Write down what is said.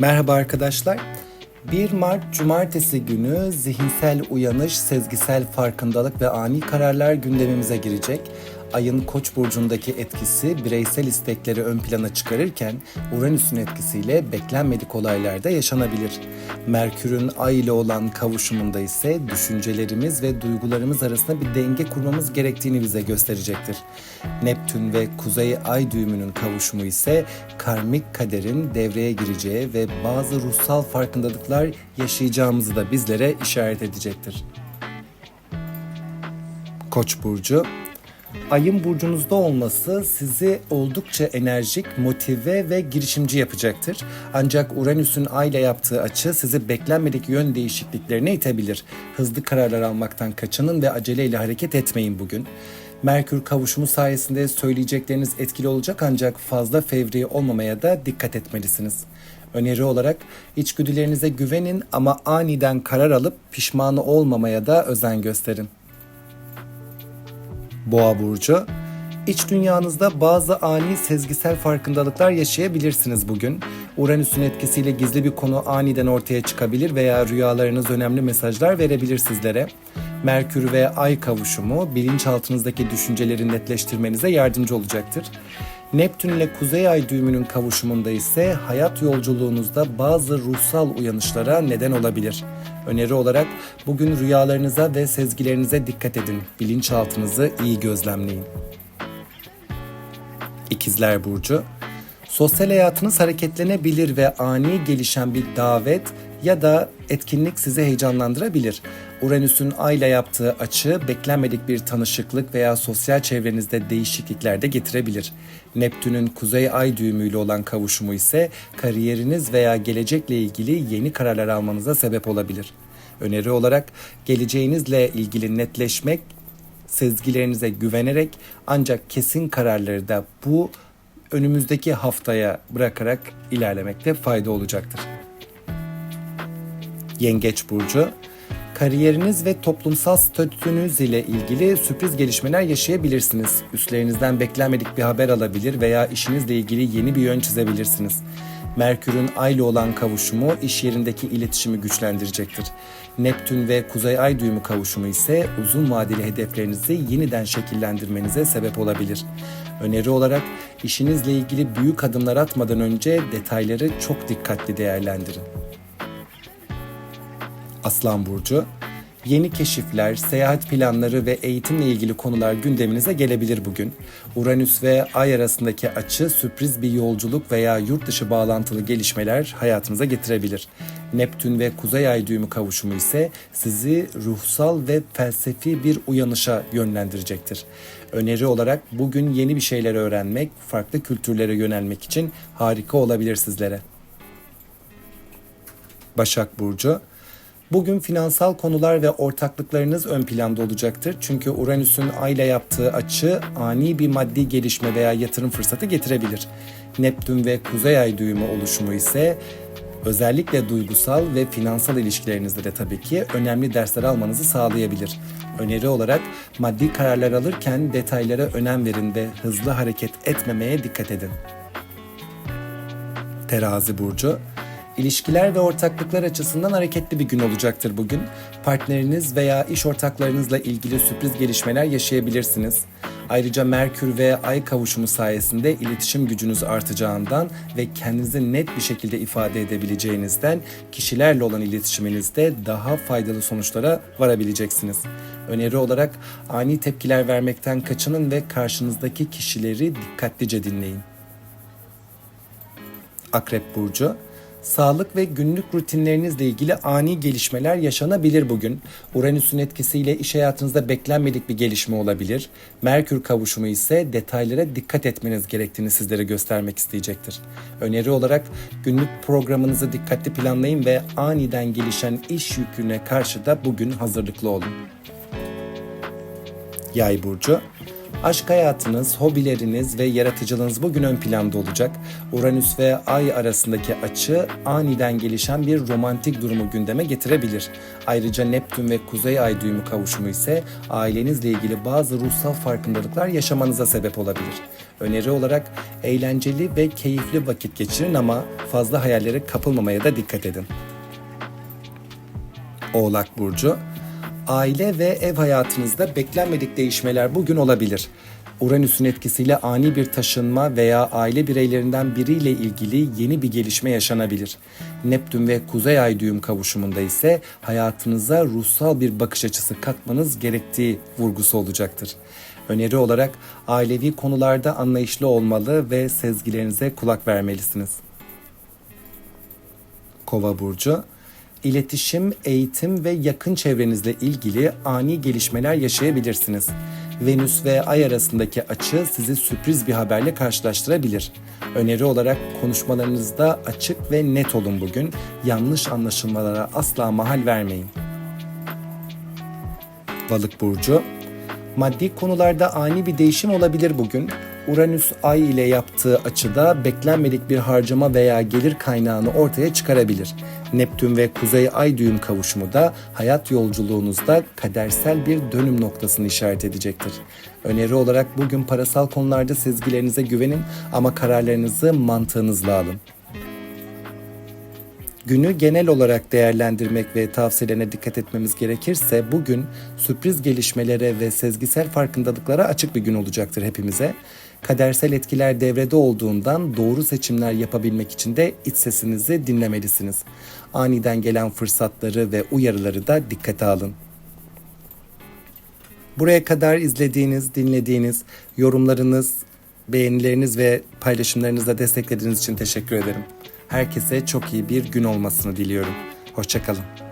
Merhaba arkadaşlar. 1 Mart Cumartesi günü zihinsel uyanış, sezgisel farkındalık ve ani kararlar gündemimize girecek. Ayın Koç burcundaki etkisi bireysel istekleri ön plana çıkarırken Uranüs'ün etkisiyle beklenmedik olaylar da yaşanabilir. Merkür'ün Ay ile olan kavuşumunda ise düşüncelerimiz ve duygularımız arasında bir denge kurmamız gerektiğini bize gösterecektir. Neptün ve Kuzey Ay düğümünün kavuşumu ise karmik kaderin devreye gireceği ve bazı ruhsal farkındalıklar yaşayacağımızı da bizlere işaret edecektir. Koç burcu Ayın burcunuzda olması sizi oldukça enerjik, motive ve girişimci yapacaktır. Ancak Uranüs'ün Ay ile yaptığı açı sizi beklenmedik yön değişikliklerine itebilir. Hızlı kararlar almaktan kaçının ve aceleyle hareket etmeyin bugün. Merkür kavuşumu sayesinde söyleyecekleriniz etkili olacak ancak fazla fevri olmamaya da dikkat etmelisiniz. Öneri olarak içgüdülerinize güvenin ama aniden karar alıp pişmanı olmamaya da özen gösterin. Boğa burcu. İç dünyanızda bazı ani sezgisel farkındalıklar yaşayabilirsiniz bugün. Uranüs'ün etkisiyle gizli bir konu aniden ortaya çıkabilir veya rüyalarınız önemli mesajlar verebilir sizlere. Merkür ve Ay kavuşumu bilinçaltınızdaki düşünceleri netleştirmenize yardımcı olacaktır. Neptün ile Kuzey Ay düğümünün kavuşumunda ise hayat yolculuğunuzda bazı ruhsal uyanışlara neden olabilir. Öneri olarak bugün rüyalarınıza ve sezgilerinize dikkat edin. Bilinçaltınızı iyi gözlemleyin. İkizler Burcu Sosyal hayatınız hareketlenebilir ve ani gelişen bir davet ya da etkinlik sizi heyecanlandırabilir. Uranüs'ün Ay ile yaptığı açı beklenmedik bir tanışıklık veya sosyal çevrenizde değişiklikler de getirebilir. Neptün'ün Kuzey Ay düğümüyle olan kavuşumu ise kariyeriniz veya gelecekle ilgili yeni kararlar almanıza sebep olabilir. Öneri olarak geleceğinizle ilgili netleşmek, sezgilerinize güvenerek ancak kesin kararları da bu önümüzdeki haftaya bırakarak ilerlemekte fayda olacaktır. Yengeç burcu Kariyeriniz ve toplumsal statünüz ile ilgili sürpriz gelişmeler yaşayabilirsiniz. Üstlerinizden beklenmedik bir haber alabilir veya işinizle ilgili yeni bir yön çizebilirsiniz. Merkür'ün Ay ile olan kavuşumu iş yerindeki iletişimi güçlendirecektir. Neptün ve Kuzey Ay düğümü kavuşumu ise uzun vadeli hedeflerinizi yeniden şekillendirmenize sebep olabilir. Öneri olarak işinizle ilgili büyük adımlar atmadan önce detayları çok dikkatli değerlendirin. Aslan Burcu Yeni keşifler, seyahat planları ve eğitimle ilgili konular gündeminize gelebilir bugün. Uranüs ve Ay arasındaki açı sürpriz bir yolculuk veya yurt dışı bağlantılı gelişmeler hayatınıza getirebilir. Neptün ve Kuzey Ay düğümü kavuşumu ise sizi ruhsal ve felsefi bir uyanışa yönlendirecektir. Öneri olarak bugün yeni bir şeyler öğrenmek, farklı kültürlere yönelmek için harika olabilir sizlere. Başak Burcu Bugün finansal konular ve ortaklıklarınız ön planda olacaktır. Çünkü Uranüs'ün Ay ile yaptığı açı ani bir maddi gelişme veya yatırım fırsatı getirebilir. Neptün ve Kuzey Ay düğümü oluşumu ise özellikle duygusal ve finansal ilişkilerinizde de tabii ki önemli dersler almanızı sağlayabilir. Öneri olarak maddi kararlar alırken detaylara önem verin ve hızlı hareket etmemeye dikkat edin. Terazi burcu İlişkiler ve ortaklıklar açısından hareketli bir gün olacaktır bugün. Partneriniz veya iş ortaklarınızla ilgili sürpriz gelişmeler yaşayabilirsiniz. Ayrıca Merkür ve Ay kavuşumu sayesinde iletişim gücünüz artacağından ve kendinizi net bir şekilde ifade edebileceğinizden kişilerle olan iletişiminizde daha faydalı sonuçlara varabileceksiniz. Öneri olarak ani tepkiler vermekten kaçının ve karşınızdaki kişileri dikkatlice dinleyin. Akrep burcu Sağlık ve günlük rutinlerinizle ilgili ani gelişmeler yaşanabilir bugün. Uranüs'ün etkisiyle iş hayatınızda beklenmedik bir gelişme olabilir. Merkür kavuşumu ise detaylara dikkat etmeniz gerektiğini sizlere göstermek isteyecektir. Öneri olarak günlük programınızı dikkatli planlayın ve aniden gelişen iş yüküne karşı da bugün hazırlıklı olun. Yay burcu Aşk hayatınız, hobileriniz ve yaratıcılığınız bugün ön planda olacak. Uranüs ve Ay arasındaki açı aniden gelişen bir romantik durumu gündeme getirebilir. Ayrıca Neptün ve Kuzey Ay düğümü kavuşumu ise ailenizle ilgili bazı ruhsal farkındalıklar yaşamanıza sebep olabilir. Öneri olarak eğlenceli ve keyifli vakit geçirin ama fazla hayallere kapılmamaya da dikkat edin. Oğlak Burcu Aile ve ev hayatınızda beklenmedik değişmeler bugün olabilir. Uranüs'ün etkisiyle ani bir taşınma veya aile bireylerinden biriyle ilgili yeni bir gelişme yaşanabilir. Neptün ve Kuzey Ay düğüm kavuşumunda ise hayatınıza ruhsal bir bakış açısı katmanız gerektiği vurgusu olacaktır. Öneri olarak ailevi konularda anlayışlı olmalı ve sezgilerinize kulak vermelisiniz. Kova burcu İletişim, eğitim ve yakın çevrenizle ilgili ani gelişmeler yaşayabilirsiniz. Venüs ve Ay arasındaki açı sizi sürpriz bir haberle karşılaştırabilir. Öneri olarak konuşmalarınızda açık ve net olun bugün. Yanlış anlaşılmalara asla mahal vermeyin. Balık burcu Maddi konularda ani bir değişim olabilir bugün. Uranüs Ay ile yaptığı açıda beklenmedik bir harcama veya gelir kaynağını ortaya çıkarabilir. Neptün ve Kuzey Ay düğüm kavuşumu da hayat yolculuğunuzda kadersel bir dönüm noktasını işaret edecektir. Öneri olarak bugün parasal konularda sezgilerinize güvenin ama kararlarınızı mantığınızla alın. Günü genel olarak değerlendirmek ve tavsiyelerine dikkat etmemiz gerekirse bugün sürpriz gelişmelere ve sezgisel farkındalıklara açık bir gün olacaktır hepimize. Kadersel etkiler devrede olduğundan doğru seçimler yapabilmek için de iç sesinizi dinlemelisiniz. Aniden gelen fırsatları ve uyarıları da dikkate alın. Buraya kadar izlediğiniz, dinlediğiniz, yorumlarınız, beğenileriniz ve paylaşımlarınızla desteklediğiniz için teşekkür ederim. Herkese çok iyi bir gün olmasını diliyorum. Hoşçakalın.